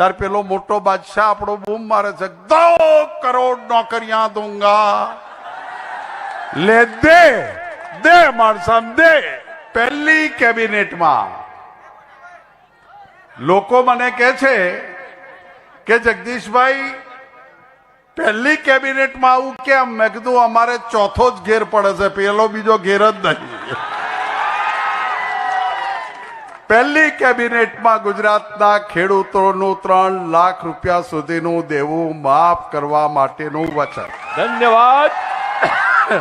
ત્યારે પેલો મોટો બાદશાહ આપણો બૂમ મારે છે દો કરોડ નોકરિયા દુંગા. લે, દે દે માણસા દે. પહેલી કેબિનેટમાં લોકો મને કહે છે કે, જગદીશભાઈ, પહેલી કેબિનેટમાં આવું કેમ? મેં કીધું, અમારે ચોથો જ ઘેર પડે છે, પેલો બીજો ઘેર જ નહીં. પહેલી કેબિનેટમાં ગુજરાતના ખેડૂતોનું ત્રણ લાખ રૂપિયા સુધીનું દેવું માફ કરવા માટેનું વચન. ધન્યવાદ.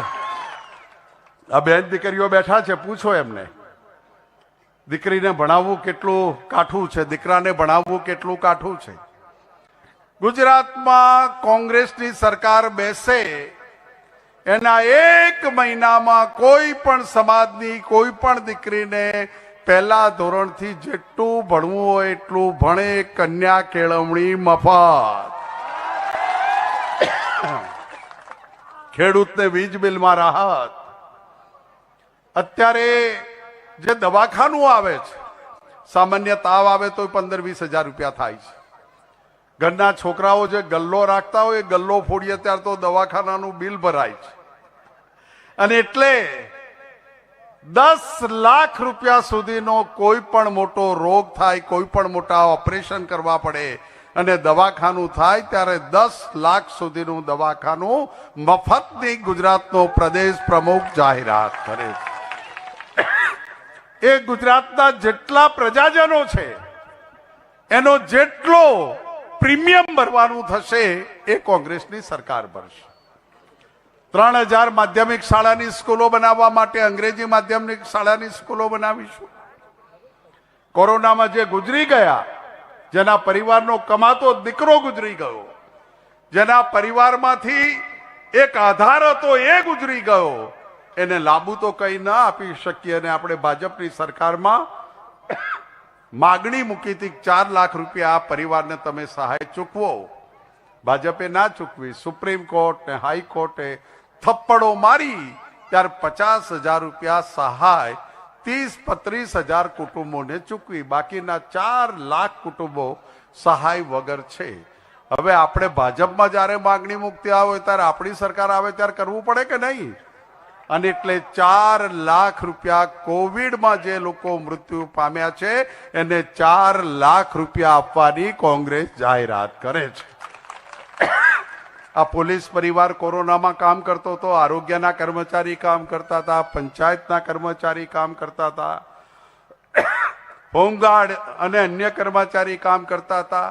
આ બેન દીકરીઓ બેઠા છે પૂછો એમને. દીકરીને ભણાવવું કેટલું કાઠું છે દીકરાને ભણાવવું કેટલું કાઠું છે? ગુજરાતમાં કોંગ્રેસની સરકાર બેસે એના એક મહિનામાં કોઈ પણ સમાજની કોઈ પણ દીકરીને પહેલા ધોરણથી જેટલું ભણવું હોય એટલું ભણે કન્યા કેળવણી મફત. ખેડૂતને વીજ બિલમાં રાહત. અત્યારે જે દવાખાનું આવે છે, સામાન્ય તાવ આવે તો પંદર વીસ હજાર રૂપિયા થાય છે. ઘરના છોકરાઓ જે ગલ્લો રાખતા હોય, એ ગલ્લો ફોડીએ, ત્યારે તો દવાખાનાનું બિલ ભરાય છે. અને એટલે દસ લાખ રૂપિયા સુધીનો કોઈ પણ મોટો રોગ થાય, કોઈ પણ મોટા ઓપરેશન કરવા પડે અને દવાખાનું થાય, ત્યારે દસ લાખ સુધીનું દવાખાનું મફતની ગુજરાતનો પ્રદેશ પ્રમુખ જાહેરાત કરે છે. એ ગુજરાતના જેટલા પ્રજાજનો છે, એનો જેટલો પ્રીમિયમ ભરવાનું થશે, એ કોંગ્રેસની સરકાર ભરશે. ત્રણ હજાર માધ્યમિક શાળાની સ્કૂલો બનાવવા માટે અંગ્રેજી માધ્યમિક શાળાની સ્કૂલો બનાવીશું. કોરોનામાં જે ગુજરી ગયા, જેના પરિવારનો કમાતો દીકરો ગુજરી ગયો, જેના પરિવારમાંથી એક આધાર હતો એ ગુજરી ગયો, એને લાબુ તો કઈ ના આપી શકીએ અને આપણે ભાજપની સરકારમાં માગણી મૂકી હતી ચાર લાખ રૂપિયા આ પરિવારને તમે સહાય ચૂકવો. ભાજપે ના ચૂકવી. સુપ્રીમ કોર્ટ ને હાઈકોર્ટે થપ્પડો મારી, ત્યારે પચાસ હજાર રૂપિયા સહાય, ત્રીસ, પત્રીસ હજાર કુટુંબોને ચૂકવી. બાકીના ચાર લાખ કુટુંબો સહાય વગર છે. હવે આપણે ભાજપમાં જ્યારે માગણી મુક્તિ આવે ત્યારે આપણી સરકાર આવે ત્યારે કરવું પડે કે નહીં? અને એટલે ચાર લાખ રૂપિયા કોવિડમાં જે લોકો મૃત્યુ પામ્યા છે, એને ચાર લાખ રૂપિયા આપવાની કોંગ્રેસ જાહેરાત કરે છે. આ પોલીસ પરિવાર કોરોનામાં કામ કરતો હતો, આરોગ્યના કર્મચારી કામ કરતા હતા, પંચાયતના કર્મચારી કામ કરતા હતા, હોમગાર્ડ અને અન્ય કર્મચારી કામ કરતા હતા.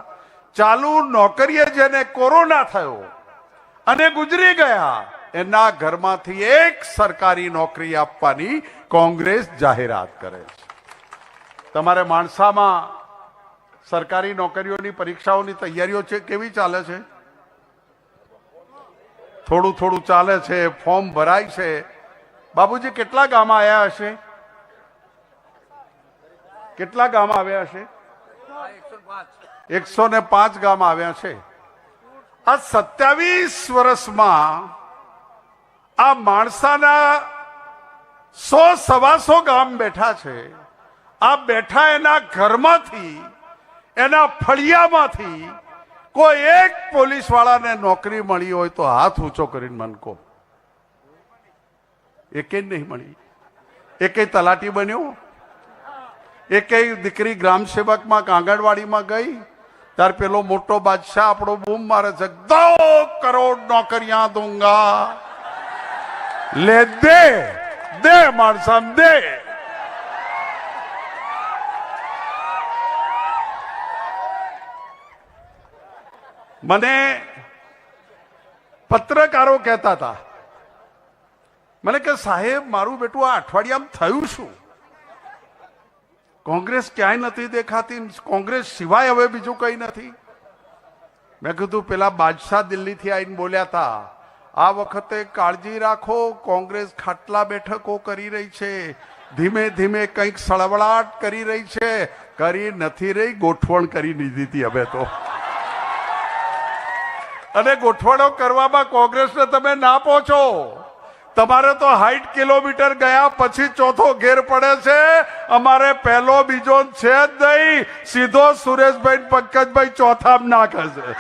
ચાલુ નોકરીએ જેને કોરોના થયો અને ગુજરી ગયા, એના ઘરમાંથી એક સરકારી નોકરી આપવાની કોંગ્રેસ જાહેરાત કરે છે. તમારે માણસામાં સરકારી નોકરીઓની પરીક્ષાઓની તૈયારીઓ છે, કેવી ચાલે છે? થોડું થોડું ચાલે છે, ફોર્મ ભરાય છે. બાબુજી કેટલા ગામ આવ્યા હશે? કેટલા ગામ આવ્યા હશે? એકસો ને પાંચ ગામ આવ્યા છે. આ સત્યાવીસ વર્ષમાં આ માણસાના સો સવાસો ગામ બેઠા છે. આ બેઠા એના ઘરમાંથી, એના ફળિયામાંથી કોઈ એક પોલીસ વાળાને નોકરી મળી હોય તો હાથ ઊંચો કરીને મન કહો એકે નહીં મળી. એકે તલાટી બન્યો. એકે દીકરી ગ્રામ સેવકમાં આંગણવાડીમાં ગઈ. ત્યારે પેલો મોટો બાદશાહ આપણો બૂમ મારે છે, દો કરોડ નોકરિયા દુંગા. લે દે દે માણસા દે. મને પત્રકારો કહેતા હતા. મને કે, સાહેબ, મારું બેટું આ અઠવાડિયામાં થયું શું? કોંગ્રેસ ક્યાંય નથી દેખાતી, કોંગ્રેસ સિવાય હવે બીજું કઈ નથી. મેં કીધું, પેલા બાદશાહ દિલ્હીથી આવીને બોલ્યા હતા, આ વખતે કાળજી રાખો, કોંગ્રેસ ખાટલા બેઠકો કરી રહી છે, ધીમે ધીમે કંઈક સળવળાટ કરી રહી છે, કરી નથી રહી, ગોઠવણ કરી દીધી હતી હવે તો. અને ગોઠવણો કરવામાં કોંગ્રેસને તમે ના પહોંચો. તમારે તો હાઈટ કિલોમીટર ગયા પછી ચોથો ઘેર પડે છે. અમારે પહેલો બીજો છે જ નહીં. સીધો સુરેશભાઈ પંકજભાઈ ચોથામ નાખે છે.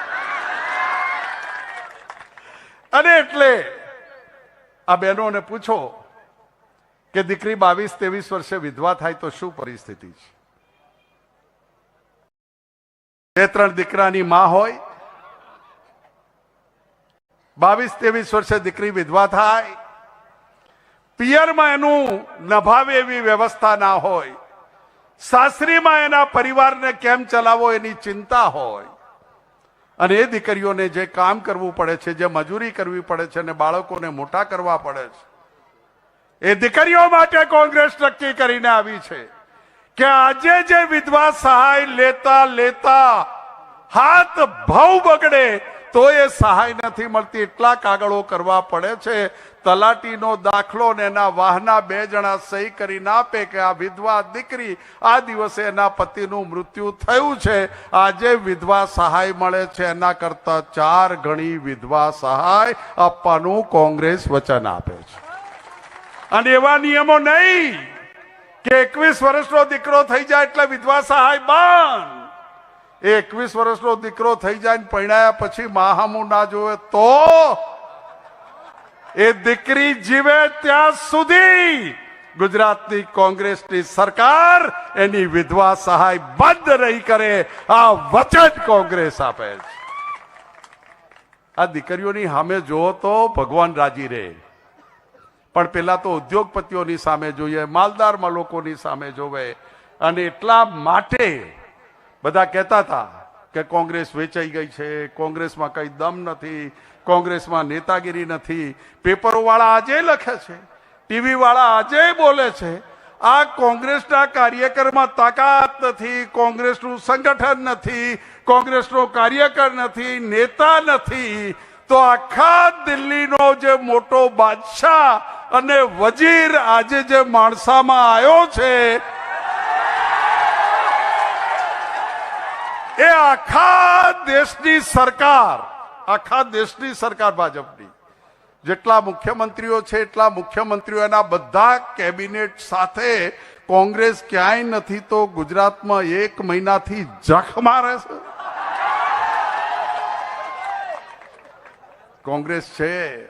અને એટલે આ બહેનોને પૂછો કે દીકરી બાવીસ ત્રેવીસ વર્ષે વિધવા થાય તો શું પરિસ્થિતિ છે? બે ત્રણ દીકરાની માં હોય બાવીસ ત્રેવીસ વર્ષે દીકરી વિધવા થાય. પિયરમાં એનું નભાવે એવી વ્યવસ્થા ના હોય. સાસરીમાં એના પરિવારને કેમ ચલાવવો એની ચિંતા હોય. અને એ દીકરીઓને જે કામ કરવું પડે છે, જે મજૂરી કરવી પડે છે અને બાળકોને મોટા કરવા પડે છે, એ દીકરીઓ માટે કોંગ્રેસ નક્કી કરીને આવી છે કે આજે જે વિધવા સહાય લેતા લેતા હાથ ભાવ બગડે તો એ સહાય નથી મળતી. એટલા કાગળો કરવા પડે છે. તલાટીનો દાખલો ને એના વાહના બે જણા સહી કરીને આપે કે આ વિધવા દીકરી આ દિવસે એના પતિનું મૃત્યુ થયું છે. આજે વિધવા સહાય મળે છે. એના કરતા ચાર ગણી વિધવા સહાય આપવાનું કોંગ્રેસ વચન આપે છે. અને એવા નિયમો નહીં કે એકવીસ વર્ષનો દીકરો થઈ જાય એટલે વિધવા સહાય બંધ. એ એકવીસ વર્ષનો દીકરો થઈ જાય ને પરણાયા પછી માહામું ના જોવે તો એ દીકરી જીવે ત્યાં સુધી ગુજરાતની કોંગ્રેસની સરકાર એની વિધવા સહાય બંધ રહી કરે, આ વચન કોંગ્રેસ આપે છે. આ દીકરીઓની સામે જુઓ તો ભગવાન રાજી રહે પણ પેલા તો ઉદ્યોગપતિઓની સામે જોઈએ, માલદારમાં લોકોની સામે જોવે. અને એટલા માટે બધા કહેતા હતા કે કોંગ્રેસ વેચાઈ ગઈ છે, કોંગ્રેસમાં કઈ દમ નથી, કોંગ્રેસમાં નેતાગીરી નથી. પેપરો વાળા આજે લખે છે ટીવી વાળા આજે બોલે છે, આ કોંગ્રેસના કાર્યકરમાં તાકાત નથી, કોંગ્રેસનું સંગઠન નથી, કોંગ્રેસનો કાર્યકર નથી, નેતા નથી. તો આખા દિલ્હીનો જે મોટો બાદશાહ અને વજીર આજે જે માણસામાં આવ્યો છે એ આખા દેશની સરકાર, આખા દેશની સરકાર ભાજપની. જેટલા મુખ્યમંત્રીઓ છે, એટલા મુખ્યમંત્રીઓ એના બધા કેબિનેટ સાથે કોંગ્રેસ ક્યાંય નથી તો ગુજરાતમાં એક મહિનાથી જખ મારે છે. કોંગ્રેસ છે.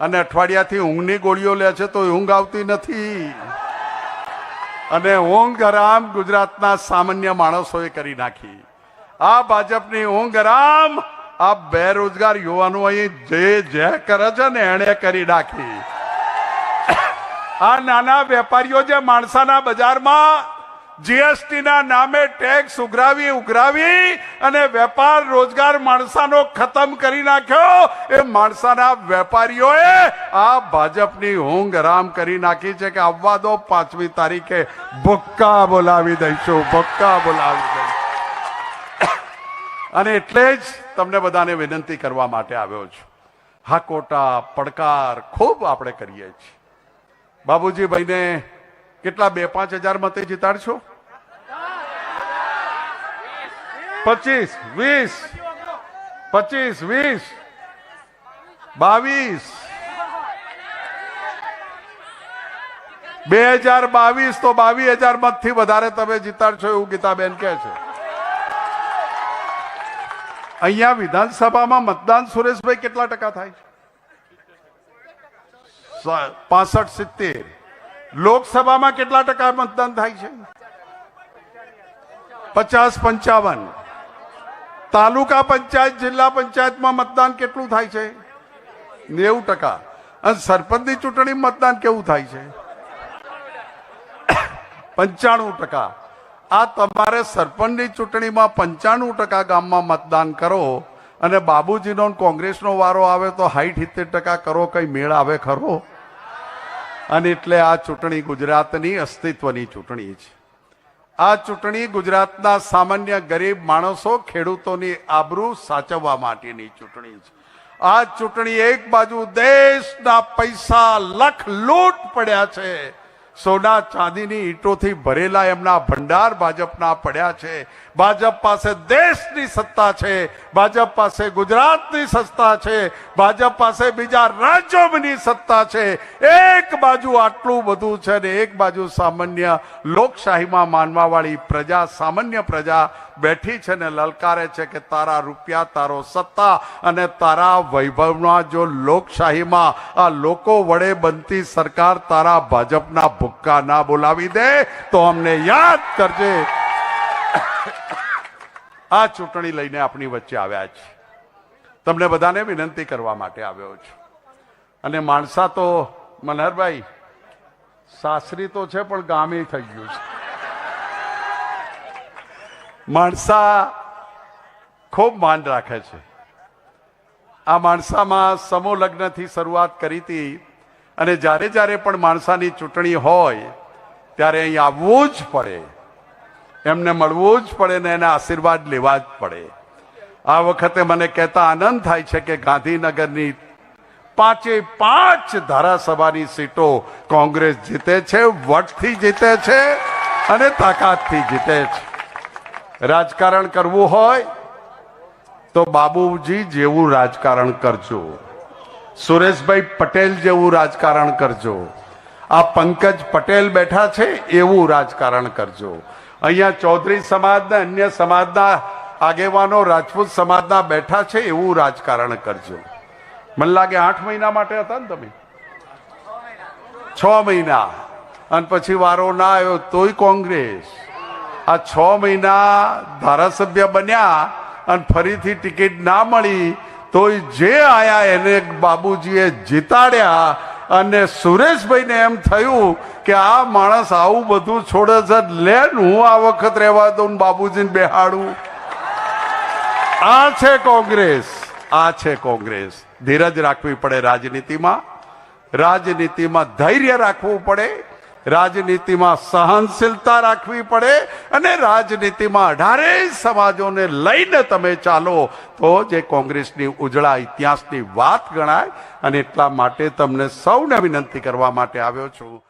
અને અઠવાડિયાથી ઊંઘની ગોળીઓ લે છે તો ઊંઘ આવતી નથી. અને હરામ ગુજરાતના સામાન્ય માણસોએ કરી નાખી. આ ભાજપની હરામ આ બેરોજગાર યુવાનો અહીં જે જે કરે છે ને એને કરી નાખી. આ નાના વેપારીઓ જે માણસાના બજારમાં જીએસટી ના નામે ટેક્સ ઉઘરાવી ઉઘરાવી અને વેપાર રોજગાર માણસાનો ખતમ કરી નાખ્યો. એ માણસાના વેપારીઓએ આ ભાજપની ઊંઘ રામ કરી નાખી છે કે આવવા દો, પાંચમી તારીખે ભુક્કા બોલાવી દઈશું, ભુક્કા બોલાવી દઈશું. અને એટલે જ તમને બધાને વિનંતી કરવા માટે આવ્યો છું. હાકોટા, પડકાર ખૂબ આપણે કરીએ છીએ. બાબુજી ભાઈને કેટલા બે, પાંચ હજાર મતે જીતાડશો? પચીસ, વીસ. પચીસ, વીસ. બાવીસ. બે હજાર બાવીસ તો બાવીસ હજાર મતથી વધારે તમે જીતાડશો એવું ગીતાબેન કહે છે. અહીંયા વિધાનસભામાં મતદાન સુરેશભાઈ કેટલા ટકા થાય પાસઠ સિત્તેર. લોકસભામાં કેટલા ટકા મતદાન થાય છે? પચાસ પંચાવન. તાલુકા પંચાયત, જિલ્લા પંચાયતમાં મતદાન કેટલું થાય છે? નેવું ટકા. અને સરપંચની ચૂંટણી મતદાન કેવું થાય છે? પંચાણું ટકા. આ તમારે સરપંચની ચૂંટણીમાં પંચાણું ટકા ગામમાં મતદાન કરો અને બાબુજીનો કોંગ્રેસનો વારો આવે તો સાઠ સિત્તેર ટકા કરો, કંઈ મેળ આવે ખરો? અને એટલે આ ચૂંટણી ગુજરાતની અસ્તિત્વની ચૂંટણી છે. આ ચૂંટણી ગુજરાતના સામાન્ય ગરીબ માણસો ખેડૂતોની આબરૂ સાચવવા માટેની ચૂંટણી છે. આ ચૂંટણી એક બાજુ દેશના પૈસા લખ લૂંટ પડ્યા છે. સોના ચાંદીની ઈંટોથી ભરેલા એમના ભંડાર ભાજપના પડ્યા છે. ભાજપ પાસે દેશની સત્તા છે, ભાજપ પાસે ગુજરાતની સત્તા છે, ભાજપ પાસે બીજા રાજ્યોની સત્તા છે. એક બાજુ આટલું બધું છે ને એક બાજુ સામાન્ય લોકશાહીમાં માનવાવાળી પ્રજા, સામાન્ય પ્રજા બેઠી છે ને લલકારે છે કે તારા રૂપિયા, તારો સત્તા અને તારા વૈભવમાં જો લોકશાહીમાં આ લોકો વડે બનતી સરકાર તારા ભાજપના ભુક્કા ના બોલાવી દે, તો અમને યાદ કરજે. આ ચૂંટણી લઈને આપણી વચ્ચે આવ્યા છે. તમને બધાને વિનંતી કરવા માટે આવ્યો છું. અને માણસા તો, મનહરભાઈ, સાસરી તો છે, પણ ગામે થઈ ગયું છે. માણસા ખૂબ માન રાખે છે. આ માણસામાં સમૂહ લગ્નથી શરૂઆત કરી હતી અને જ્યારે જ્યારે પણ માણસાની ચૂંટણી હોય, ત્યારે અહીં આવવું જ પડે. એમને મળવું જ પડે ને એના આશીર્વાદ લેવા જ પડે. આ વખતે મને કહેતા આનંદ થાય છે કે ગાંધીનગરની પાંચે પાંચ ધારાસભાની સીટો કોંગ્રેસ જીતે છે, વટથી જીતે છે અને તાકાતથી જીતે છે. રાજકારણ કરવું હોય તો બાબુજી જેવું રાજકારણ કરજો. સુરેશભાઈ પટેલ જેવું રાજકારણ કરજો. આ પંકજ પટેલ બેઠા છે, એવું રાજકારણ કરજો. અહીંયા ચૌધરી સમાજના, અન્ય સમાજના આગેવાનો, રાજપૂત સમાજના બેઠા છે એવું રાજકારણ કરજો. મને લાગે આઠ મહિના માટે હતા ને તમે? છ મહિના. અને પછી વારો ના આવ્યો તોય કોંગ્રેસ. આ છ મહિના ધારાસભ્ય બન્યા અને ફરીથી ટિકિટ ના મળી તોય જે આયા એને બાબુજીએ જીતાડ્યા અને સુરેશભાઈને એમ થયું કે આ માણસ આવું બધું છોડે છે, લે હું આ વખત રહેવા દઉં બાબુજીને બેહાડું. આ છે કોંગ્રેસ, આ છે કોંગ્રેસ. ધીરજ રાખવી પડે રાજનીતિમાં. રાજનીતિમાં ધૈર્ય રાખવું પડે. રાજનીતિમાં સહનશીલતા રાખવી પડે અને રાજનીતિમાં અઢારેય સમાજોને લઈને તમે ચાલો તો જે કોંગ્રેસની ઉજળા ઇતિહાસની વાત ગણાય અને એટલા માટે તમને સૌને વિનંતી કરવા માટે આવ્યો છું.